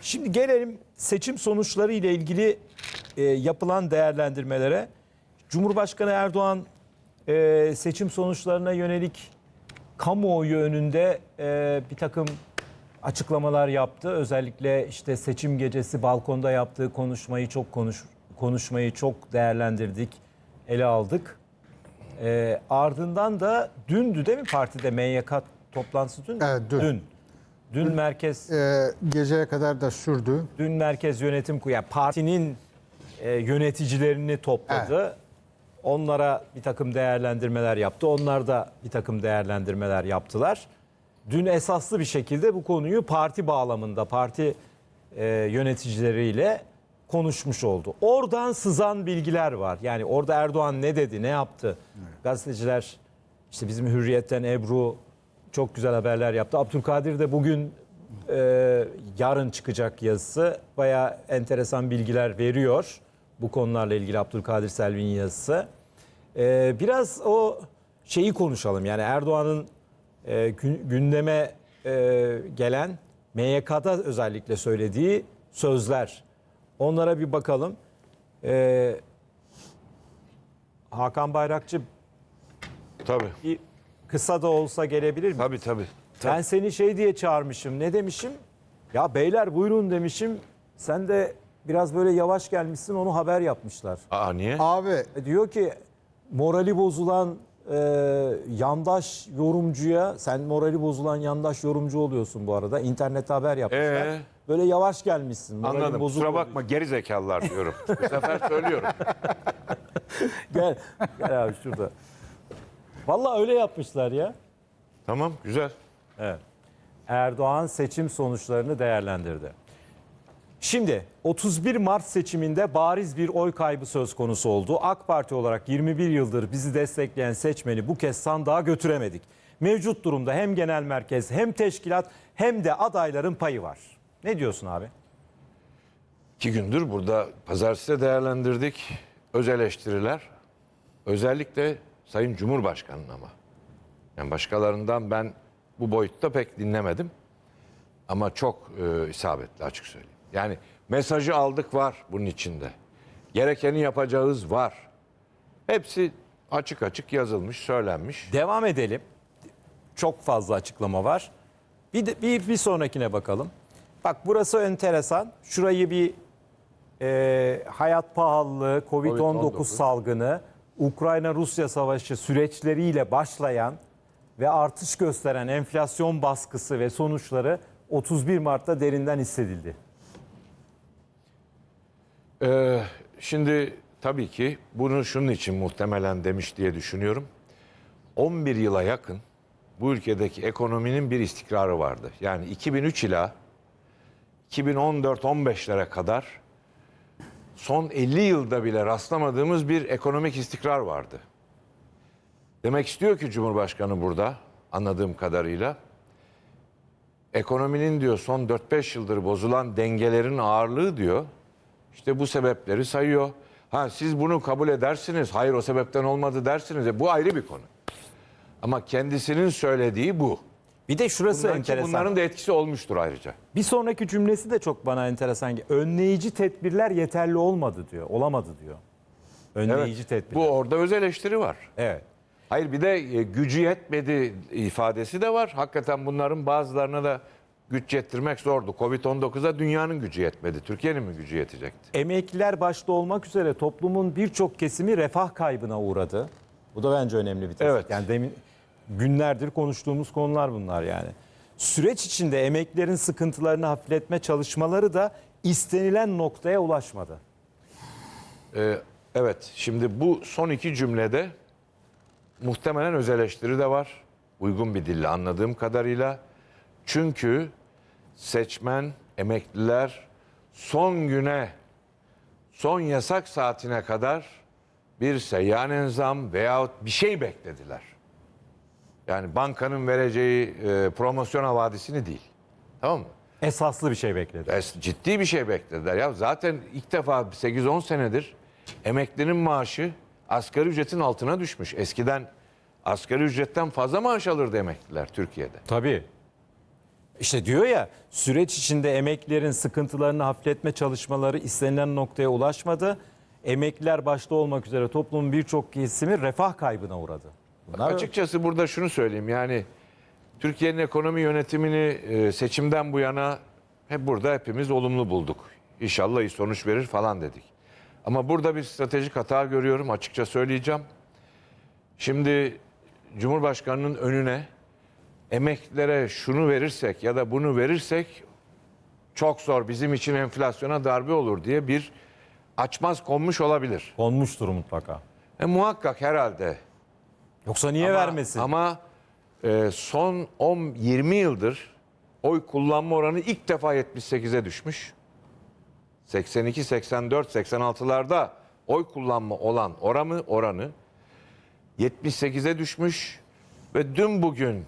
Şimdi gelelim seçim sonuçları ile ilgili e, yapılan değerlendirmelere. Cumhurbaşkanı Erdoğan e, seçim sonuçlarına yönelik kamuoyu önünde e, bir takım açıklamalar yaptı. Özellikle işte seçim gecesi balkonda yaptığı konuşmayı çok konuş konuşmayı çok değerlendirdik, ele aldık. E, ardından da dündü değil mi partide MYK toplantısı dün? Evet, dün. Dün. Dün merkez Ee, geceye kadar da sürdü. dün merkez yönetim kurulu yani partinin e, yöneticilerini topladı. Onlara bir takım değerlendirmeler yaptı. Onlar da bir takım değerlendirmeler yaptılar. Dün esaslı bir şekilde bu konuyu parti bağlamında, parti e, yöneticileriyle konuşmuş oldu. Oradan sızan bilgiler var. Yani orada Erdoğan ne dedi, ne yaptı? Gazeteciler, işte bizim Hürriyet'ten Ebru çok güzel haberler yaptı. Abdülkadir de bugün e, yarın çıkacak yazısı. Bayağı enteresan bilgiler veriyor. Bu konularla ilgili Abdülkadir Selvi'nin yazısı. E, biraz o şeyi konuşalım. Yani Erdoğan'ın e, gün- gündeme e, gelen MYK'da özellikle söylediği sözler. Onlara bir bakalım. E, Hakan Bayrakçı Tabii. bir kısa da olsa gelebilir mi? Tabii tabii. Ben seni şey diye çağırmışım. Ne demişim? Ya beyler buyurun demişim. Sen de biraz böyle yavaş gelmişsin onu haber yapmışlar. Aa niye? Abi E diyor ki morali bozulan e, yandaş yorumcuya sen morali bozulan yandaş yorumcu oluyorsun bu arada. İnternette haber yapmışlar. Ee? Böyle yavaş gelmişsin. moralin Anladım. Kusura bakma geri zekalılar diyorum. Bu sefer söylüyorum. Gel, gel abi şurada. Vallahi öyle yapmışlar ya. Tamam güzel. Evet. Erdoğan seçim sonuçlarını değerlendirdi. Şimdi 31 Mart seçiminde bariz bir oy kaybı söz konusu oldu. AK Parti olarak 21 yıldır bizi destekleyen seçmeni bu kez sandığa götüremedik. Mevcut durumda hem genel merkez hem teşkilat hem de adayların payı var. Ne diyorsun abi? İki gündür burada pazartesi değerlendirdik. Öz eleştiriler. Özellikle Sayın Cumhurbaşkanı'nın ama. Yani başkalarından ben bu boyutta pek dinlemedim. Ama çok e, isabetli açık söyleyeyim. Yani mesajı aldık var bunun içinde. Gerekeni yapacağız var. Hepsi açık açık yazılmış, söylenmiş. Devam edelim. Çok fazla açıklama var. Bir, de, bir, bir sonrakine bakalım. Bak burası enteresan. Şurayı bir e, hayat pahalılığı, Covid-19 Covid-19. salgını, Ukrayna-Rusya savaşı süreçleriyle başlayan ve artış gösteren enflasyon baskısı ve sonuçları 31 Mart'ta derinden hissedildi. Ee, şimdi tabii ki bunu şunun için muhtemelen demiş diye düşünüyorum. 11 yıla yakın bu ülkedeki ekonominin bir istikrarı vardı. Yani 2003 ila 2014-15'lere kadar son 50 yılda bile rastlamadığımız bir ekonomik istikrar vardı. Demek istiyor ki Cumhurbaşkanı burada anladığım kadarıyla ekonominin diyor son 4-5 yıldır bozulan dengelerin ağırlığı diyor. İşte bu sebepleri sayıyor. Ha siz bunu kabul edersiniz. Hayır o sebepten olmadı dersiniz. E, bu ayrı bir konu. Ama kendisinin söylediği bu. Bir de şurası Bundan ki enteresan. bunların da etkisi olmuştur ayrıca. Bir sonraki cümlesi de çok bana enteresan. Önleyici tedbirler yeterli olmadı diyor. Olamadı diyor. Önleyici tedbirler. Bu orada öz eleştiri var. Evet. Hayır bir de e, gücü yetmedi ifadesi de var. Hakikaten bunların bazılarına da güç yettirmek zordu. Covid-19'a dünyanın gücü yetmedi. Türkiye'nin mi gücü yetecekti? Emekliler başta olmak üzere toplumun birçok kesimi refah kaybına uğradı. Bu da bence önemli bir tespit. Evet. Yani demin günlerdir konuştuğumuz konular bunlar yani. Süreç içinde emeklilerin sıkıntılarını hafifletme çalışmaları da istenilen noktaya ulaşmadı. Ee, evet, şimdi bu son iki cümlede muhtemelen öz eleştiri de var. Uygun bir dille anladığım kadarıyla. Çünkü seçmen, emekliler son güne, son yasak saatine kadar bir seyyanen zam veyahut bir şey beklediler. Yani bankanın vereceği e, promosyon havadisini değil. Tamam mı? Esaslı bir şey bekledi. Es- ciddi bir şey beklediler. Ya zaten ilk defa 8-10 senedir emeklinin maaşı asgari ücretin altına düşmüş. Eskiden asgari ücretten fazla maaş alırdı emekliler Türkiye'de. Tabii. İşte diyor ya süreç içinde emeklilerin sıkıntılarını hafifletme çalışmaları istenilen noktaya ulaşmadı. Emekliler başta olmak üzere toplumun birçok kesimi refah kaybına uğradı. Bunlar Açıkçası burada şunu söyleyeyim yani Türkiye'nin ekonomi yönetimini e, seçimden bu yana hep burada hepimiz olumlu bulduk. İnşallah iyi sonuç verir falan dedik. Ama burada bir stratejik hata görüyorum açıkça söyleyeceğim. Şimdi Cumhurbaşkanı'nın önüne emeklilere şunu verirsek ya da bunu verirsek çok zor bizim için enflasyona darbe olur diye bir açmaz konmuş olabilir. konmuştur mutlaka. E, muhakkak herhalde Yoksa niye ama, vermesin? Ama e, son 10-20 yıldır oy kullanma oranı ilk defa 78'e düşmüş. 82, 84, 86'larda oy kullanma olan oranı oranı 78'e düşmüş ve dün bugün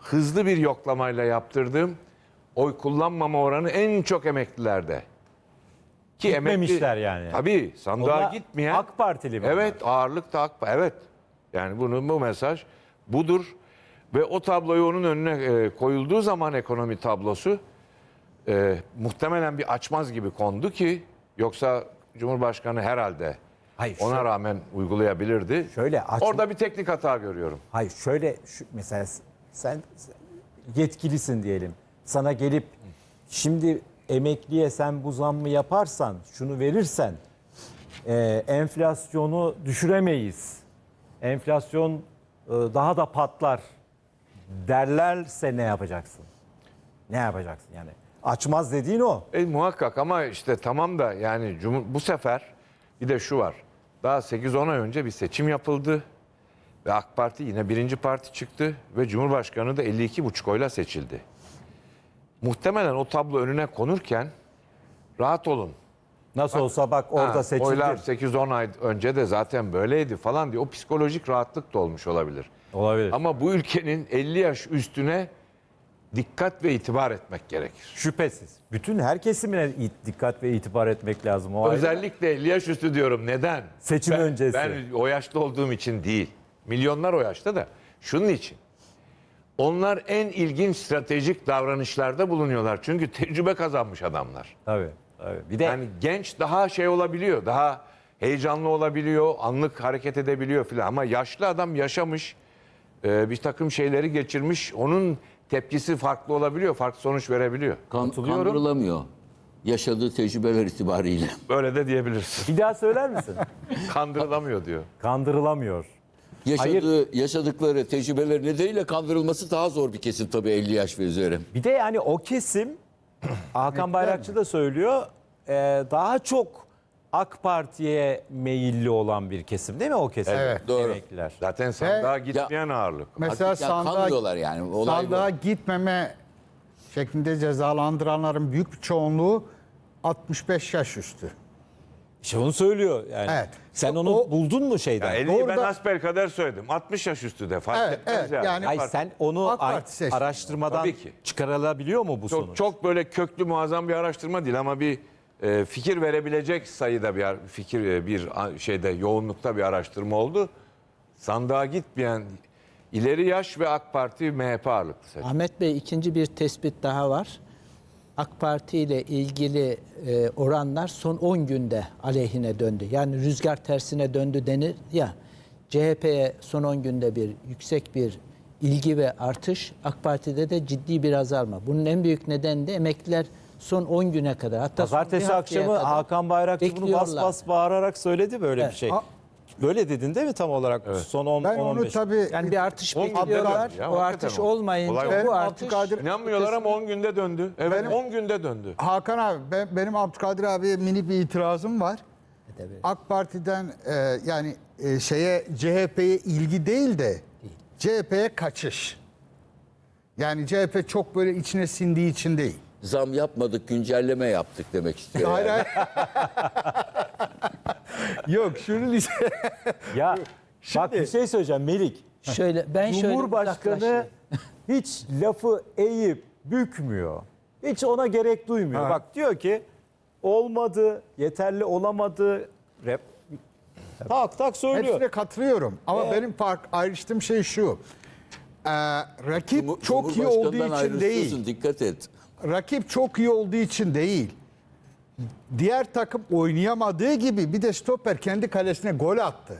hızlı bir yoklamayla yaptırdığım oy kullanmama oranı en çok emeklilerde. Ki Gitmemişler yani. Tabii sandığa Onlar gitmeyen AK Partili mi? Evet ağırlık da AK Evet. Yani bunu bu mesaj budur. Ve o tabloyu onun önüne e, koyulduğu zaman ekonomi tablosu e, muhtemelen bir açmaz gibi kondu ki yoksa Cumhurbaşkanı herhalde Hayır, ona şu- rağmen uygulayabilirdi. Şöyle aç- Orada bir teknik hata görüyorum. Hayır şöyle şu, mesela sen yetkilisin diyelim. Sana gelip şimdi emekliye sen bu zammı yaparsan şunu verirsen e, enflasyonu düşüremeyiz. Enflasyon e, daha da patlar derlerse ne yapacaksın? Ne yapacaksın yani? Açmaz dediğin o. E, muhakkak ama işte tamam da yani bu sefer bir de şu var. Daha 8-10 ay önce bir seçim yapıldı. Ve AK Parti yine birinci parti çıktı. Ve Cumhurbaşkanı da 52,5 oyla seçildi. Muhtemelen o tablo önüne konurken rahat olun. Nasıl olsa bak orada Ha, seçildi. Oylar 8-10 ay önce de zaten böyleydi falan diye o psikolojik rahatlık da olmuş olabilir. Olabilir. Ama bu ülkenin 50 yaş üstüne dikkat ve itibar etmek gerekir. Şüphesiz. Bütün her kesimine dikkat ve itibar etmek lazım. O ayrı. Özellikle 50 yaş üstü diyorum. Neden? Seçim ben, öncesi. Ben o yaşta olduğum için değil. Milyonlar o yaşta da. Şunun için. Onlar en ilginç stratejik davranışlarda bulunuyorlar. Çünkü tecrübe kazanmış adamlar. Tabii. Bir de Yani genç daha şey olabiliyor. Daha heyecanlı olabiliyor. Anlık hareket edebiliyor filan. Ama yaşlı adam yaşamış. e, bir takım şeyleri geçirmiş. Onun tepkisi farklı olabiliyor. Farklı sonuç verebiliyor. Kan, Katılıyorum. kandırılamıyor. Yaşadığı tecrübeler itibariyle. Böyle de diyebilirsin. bir daha söyler misin? Kandırılamıyor diyor. Kandırılamıyor. Yaşadığı, yaşadıkları tecrübeler nedeniyle kandırılması daha zor bir kesim tabii 50 yaş ve üzeri. Bir de yani o kesim Hakan Bayrakçı da söylüyor e, daha çok AK Parti'ye meyilli olan bir kesim değil mi o kesim? Evet. Doğru. Emekliler. Zaten sandığa gitmeyen ağırlık. Mesela Hakikaten sandığa, kanmıyorlar yani. Olay bu. sandığa gitmeme şeklinde cezalandıranların büyük bir çoğunluğu 65 yaş üstü. İşte onu söylüyor yani. Evet. Sen onu o- buldun mu şeyden? Ya 50'yi ben Doğrudan- asbelkader söyledim. 60 yaş üstü de fark Evet, etmez evet, yani. yani- Hayır fark- sen onu AK ay- Parti seçti. araştırmadan Tabii ki. çıkarılabiliyor mu bu çok, sonuç? çok böyle köklü muazzam bir araştırma değil ama bir e, fikir verebilecek sayıda bir ar- fikir e, bir a- şeyde yoğunlukta bir araştırma oldu. Sandığa gitmeyen ileri yaş ve AK Parti MHP ağırlıklı seçmen. Ahmet Bey ikinci bir tespit daha var. AK Parti ile ilgili e, oranlar son 10 günde aleyhine döndü. Yani rüzgar tersine döndü denir ya. CHP'ye son 10 günde bir yüksek bir ilgi ve artış, AK Parti'de de ciddi bir azalma. Bunun en büyük nedeni de emekliler son 10 güne kadar hatta bir Pazartesi akşamı kadar Hakan Bayrakçı bunu bas bas bağırarak söyledi böyle bir Evet. şey. A- Böyle dedin değil mi tam olarak? Son 10 Ben onu 15. tabii Yani bir artış 10 günde bekliyorlar. o artış olmayınca Olay bu artış Abdülkadir- İnanmıyorlar ama 10 günde döndü. Evet Benim- 10 günde döndü. Hakan abi ben, benim Abdülkadir abiye mini bir itirazım var. Tabii. AK Parti'den e, yani e, şeye CHP'ye ilgi değil de CHP'ye kaçış. Yani CHP çok böyle içine sindiği için değil. Zam yapmadık, güncelleme yaptık demek istiyor. Hayır yani. hayır. Yok şunu Ya bak bir şey söyleyeceğim Melik. Şöyle ben şöyle Cumhurbaşkanı hiç lafı eğip bükmüyor. Hiç ona gerek duymuyor. Ha. Bak diyor ki olmadı, yeterli olamadı. Rap tak tak söylüyor. Hepsine katılıyorum. Ama benim fark ayrıştığım şey şu. Ee, rakip Cumhur- çok iyi olduğu için değil. Dikkat et. Rakip çok iyi olduğu için değil. Diğer takım oynayamadığı gibi bir de stoper kendi kalesine gol attı.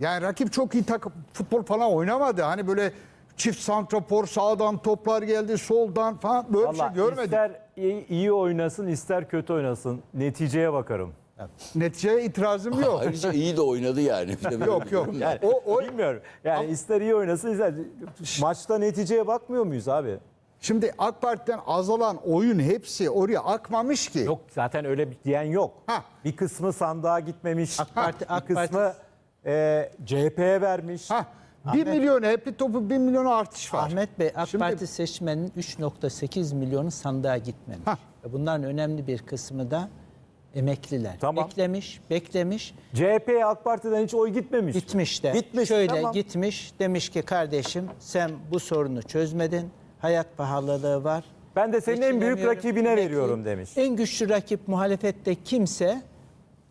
Yani rakip çok iyi takım futbol falan oynamadı. Hani böyle çift santrafor sağdan toplar geldi soldan falan böyle bir şey Vallahi görmedik. ister iyi, iyi oynasın ister kötü oynasın. Neticeye bakarım. Neticeye itirazım yok. Ayrıca iyi de oynadı yani. Bir de böyle yok bir yok. durum var. O, o, Bilmiyorum. Yani ister iyi oynasın ister... Maçta neticeye bakmıyor muyuz abi? Şimdi AK Parti'den azalan oyun hepsi oraya akmamış ki. Yok zaten öyle bir diyen yok. Ha. Bir kısmı sandığa gitmemiş. AK Parti- bir AK kısmı e, CHP'ye vermiş. Ha, 1 milyon hep topu 1 milyon artış var. Ahmet Bey AK Şimdi- Parti seçmeninin 3.8 milyonu sandığa gitmemiş. Hah. Ve Bunların önemli bir kısmı da emekliler. Tamam. Beklemiş, beklemiş. CHP'ye AK Parti'den hiç oy gitmemiş. Gitmiş de. Gitmiş, Şöyle tamam. gitmiş. Demiş ki kardeşim sen bu sorunu çözmedin. Hayat pahalılığı var. Ben de senin en büyük rakibine veriyorum demiş. En güçlü rakip muhalefette kimse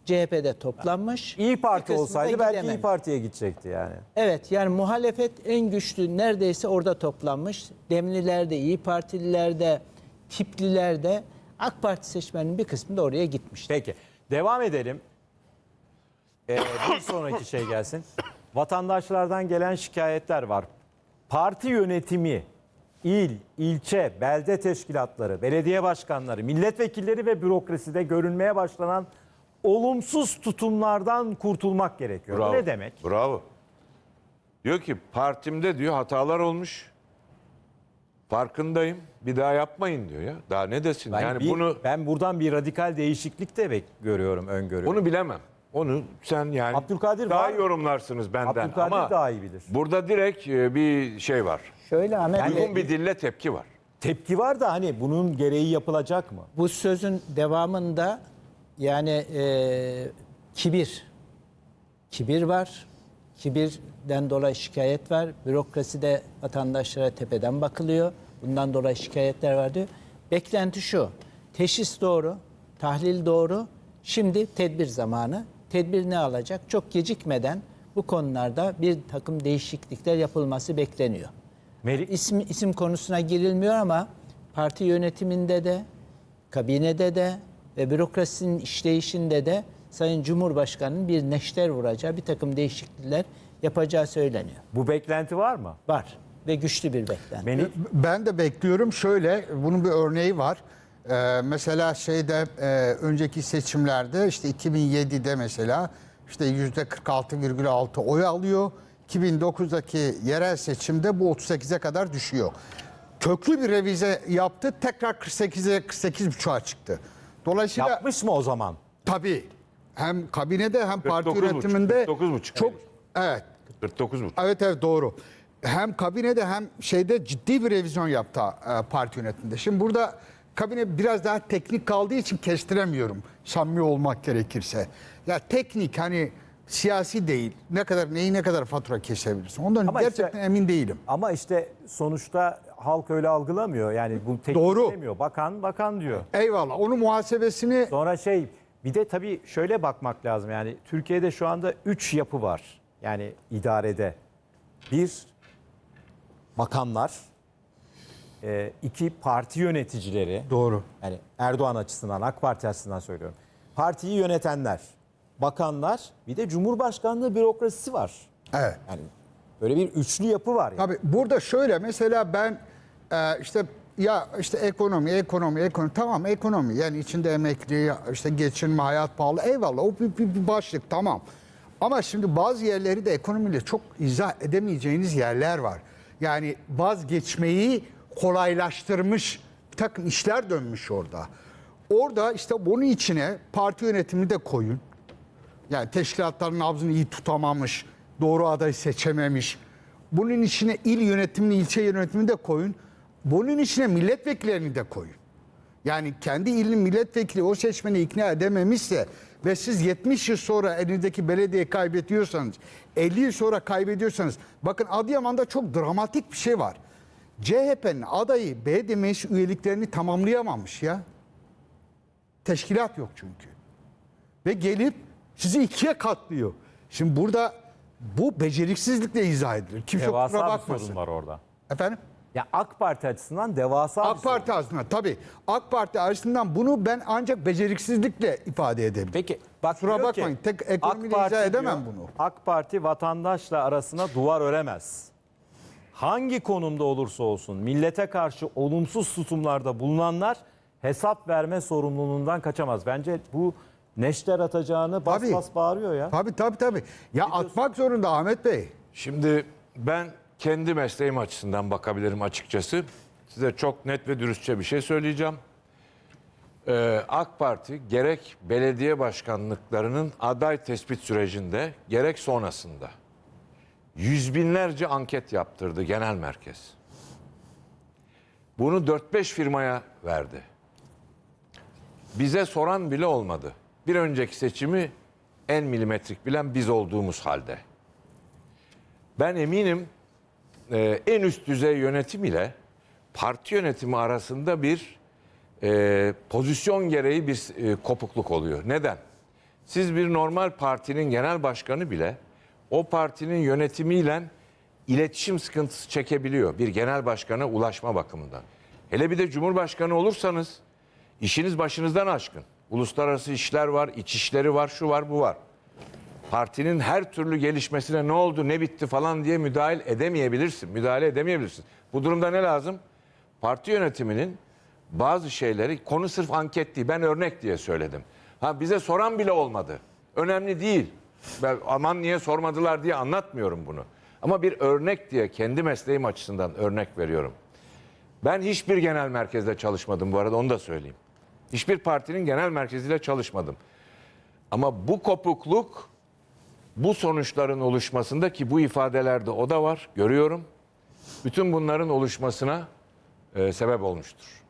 CHP'de toplanmış. İyi Bir Parti kısmı da olsaydı belki gidememiş. İyi Parti'ye gidecekti yani. Evet yani muhalefet en güçlü neredeyse orada toplanmış. Demlilerde, İyi Partililerde, Tiplilerde AK Parti seçmeninin bir kısmı da oraya gitmiş. Peki devam edelim. Ee, bir sonraki şey gelsin. Vatandaşlardan gelen şikayetler var. Parti yönetimi, il, ilçe, belde teşkilatları, belediye başkanları, milletvekilleri ve bürokraside görünmeye başlanan olumsuz tutumlardan kurtulmak gerekiyor. Bu ne demek? Bravo. Diyor ki partimde diyor hatalar olmuş. Farkındayım. Bir daha yapmayın diyor ya. Daha ne desin? Ben, yani bir- bunu ben buradan bir radikal değişiklik de bek- görüyorum, öngörüyorum. onu bilemem. Onu sen yani Abdülkadir daha var. yorumlarsınız benden Abdülkadir ama daha iyi bilir. burada direkt e, bir şey var. Şöyle Ahmet Bey, Uygun bir dille tepki var. Tepki var da hani bunun gereği yapılacak mı? bu sözün devamında yani e, kibir, kibir var. Kibirden dolayı şikayet var. Bürokraside vatandaşlara tepeden bakılıyor. Bundan dolayı şikayetler var diyor. Beklenti şu. Teşhis doğru, tahlil doğru. Şimdi tedbir zamanı. Tedbir ne alacak? Çok gecikmeden bu konularda bir takım değişiklikler yapılması bekleniyor. Meri- İsim, isim konusuna girilmiyor ama parti yönetiminde de, kabinede de ve bürokrasinin işleyişinde de Sayın Cumhurbaşkanı'nın bir neşter vuracağı bir takım değişiklikler yapacağı söyleniyor. Bu beklenti var mı? Var ve güçlü bir beklenti. Melih? Ben de bekliyorum. Şöyle bunun bir örneği var. Ee, mesela şeyde e, önceki seçimlerde işte 2007'de mesela işte yüzde 46,6 oy alıyor. 2009'daki yerel seçimde bu 38'e kadar düşüyor. Köklü bir revize yaptı. Tekrar 48'e 48,5'a çıktı. Dolayısıyla Yapmış mı o zaman? tabii hem kabinede hem parti 49,5, yönetiminde 49,5. çok evet 49 mu? Evet evet doğru. Hem kabinede hem şeyde ciddi bir revizyon yaptı e, parti yönetiminde. Şimdi burada kabine biraz daha teknik kaldığı için kestiremiyorum samimi olmak gerekirse. Ya teknik hani siyasi değil. Ne kadar neyi ne kadar fatura kesebilirsin. Ondan Ama gerçekten işte- emin değilim. Ama işte sonuçta halk öyle algılamıyor. Yani bu teknik Doğru. demiyor. Bakan bakan diyor. Eyvallah. Onun muhasebesini Sonra şey bir de tabii şöyle bakmak lazım. Yani Türkiye'de şu anda 3 yapı var. Yani idarede. Bir bakanlar, e, iki parti yöneticileri. doğru. Yani Erdoğan açısından, AK Parti açısından söylüyorum. Partiyi yönetenler, bakanlar, bir de Cumhurbaşkanlığı bürokrasisi var. Evet. Yani böyle bir üçlü yapı var. Yani. Tabii burada şöyle mesela ben e, işte ya işte ekonomi, ekonomi, ekonomi tamam ekonomi yani içinde emekli, işte geçinme, hayat pahalı eyvallah o bir, bir, bir başlık tamam. Ama şimdi bazı yerleri de ekonomiyle çok izah edemeyeceğiniz yerler var. Yani vazgeçmeyi kolaylaştırmış bir takım işler dönmüş orada. Orada işte bunun içine parti yönetimi de koyun. Yani teşkilatların nabzını iyi tutamamış, doğru adayı seçememiş. Bunun içine il yönetimini, ilçe yönetimini de koyun. Bunun içine milletvekillerini de koyun. Yani kendi ilin milletvekili o seçmeni ikna edememişse ve siz 70 yıl sonra elinizdeki belediye kaybediyorsanız, 50 yıl sonra kaybediyorsanız, bakın Adıyaman'da çok dramatik bir şey var. CHP'nin adayı belediye meclis üyeliklerini tamamlayamamış ya. Teşkilat yok çünkü ve gelip sizi ikiye katlıyor. Şimdi burada bu beceriksizlikle izah edilir. Kimse kusura Devasa bir bakmasın. sorun var orada. Efendim? Ya AK Parti açısından devasa bir AK Parti açısından tabii. AK Parti açısından bunu ben ancak beceriksizlikle ifade edebilirim. Peki bak Kusura diyor bakmayın, tek ekonomiyle izah edemem bunu. AK Parti vatandaşla arasına duvar öremez. Hangi konumda olursa olsun millete karşı olumsuz tutumlarda bulunanlar hesap verme sorumluluğundan kaçamaz. Bence bu neşter atacağını bas Tabii. bas bağırıyor ya. Tabii tabii tabii. Ya atmak zorunda Ahmet Bey. Şimdi ben kendi mesleğim açısından bakabilirim açıkçası. Size çok net ve dürüstçe bir şey söyleyeceğim. Ee, AK Parti gerek belediye başkanlıklarının aday tespit sürecinde gerek sonrasında yüz binlerce anket yaptırdı genel merkez. Bunu 4-5 firmaya verdi. Bize soran bile olmadı. Bir önceki seçimi en milimetrik bilen biz olduğumuz halde. Ben eminim e, en üst düzey yönetim ile parti yönetimi arasında bir e, pozisyon gereği bir e, kopukluk oluyor. Neden? Siz bir normal partinin genel başkanı bile o partinin yönetimiyle iletişim sıkıntısı çekebiliyor bir genel başkana ulaşma bakımından. Hele bir de cumhurbaşkanı olursanız işiniz başınızdan aşkın. Uluslararası işler var, iç işleri var, şu var, bu var partinin her türlü gelişmesine ne oldu, ne bitti falan diye müdahale edemeyebilirsin. Müdahale edemeyebilirsin. Bu durumda ne lazım? Parti yönetiminin bazı şeyleri konu sırf anket değil. Ben örnek diye söyledim. Ha bize soran bile olmadı. Önemli değil. Ben aman niye sormadılar diye anlatmıyorum bunu. Ama bir örnek diye kendi mesleğim açısından örnek veriyorum. Ben hiçbir genel merkezde çalışmadım bu arada onu da söyleyeyim. Hiçbir partinin genel merkeziyle çalışmadım. Ama bu kopukluk bu sonuçların oluşmasında ki bu ifadelerde o da var görüyorum. Bütün bunların oluşmasına e, sebep olmuştur.